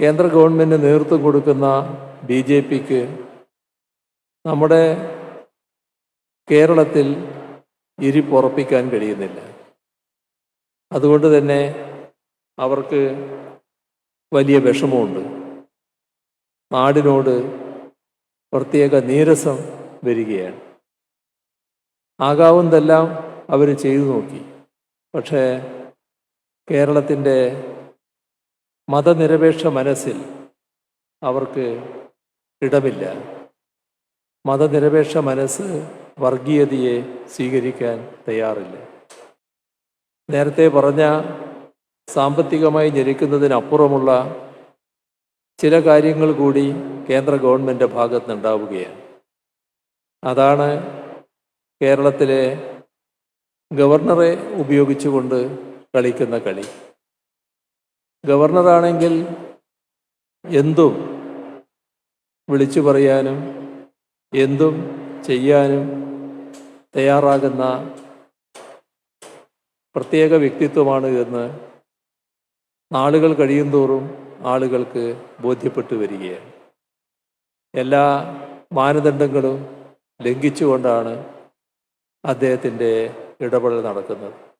കേന്ദ്ര ഗവൺമെന്റ് നേതൃത്വം കൊടുക്കുന്ന ബി ജെ പിക്ക് നമ്മുടെ കേരളത്തിൽ ഇരിപ്പുറപ്പിക്കാൻ കഴിയുന്നില്ല. അതുകൊണ്ട് തന്നെ അവർക്ക് വലിയ വിഷമമുണ്ട്. നാടിനോട് പ്രത്യേക നീരസം വരികയാണ്. ആകാവുന്നതെല്ലാം അവർ ചെയ്തു നോക്കി. പക്ഷേ കേരളത്തിന്റെ മതനിരപേക്ഷ മനസ്സിൽ അവർക്ക് ഇടമില്ല. മതനിരപേക്ഷ മനസ്സ് വർഗീയതയെ സ്വീകരിക്കാൻ തയ്യാറില്ല. നേരത്തെ പറഞ്ഞ സാമ്പത്തികമായി ഞെരുക്കുന്നതിനപ്പുറമുള്ള ചില കാര്യങ്ങൾ കൂടി കേന്ദ്ര ഗവൺമെന്റ് ഭാഗത്തുനിന്നുണ്ടാവുകയാണ് അതാണ് കേരളത്തിലെ ഗവർണറെ ഉപയോഗിച്ചുകൊണ്ട് കളിക്കുന്ന കളി. ഗവർണറാണെങ്കിൽ എന്തും വിളിച്ചു പറയാനും എന്തും ചെയ്യാനും തയ്യാറാകുന്ന പ്രത്യേക വ്യക്തിത്വമാണ് എന്ന് നാളുകൾ കഴിയുന്തോറും ആളുകൾക്ക് ബോധ്യപ്പെട്ടു വരികയാണ്. എല്ലാ മാനദണ്ഡങ്ങളും ലംഘിച്ചുകൊണ്ടാണ് അദ്ദേഹത്തിന്റെ ഇടപെടൽ നടക്കുന്നത്.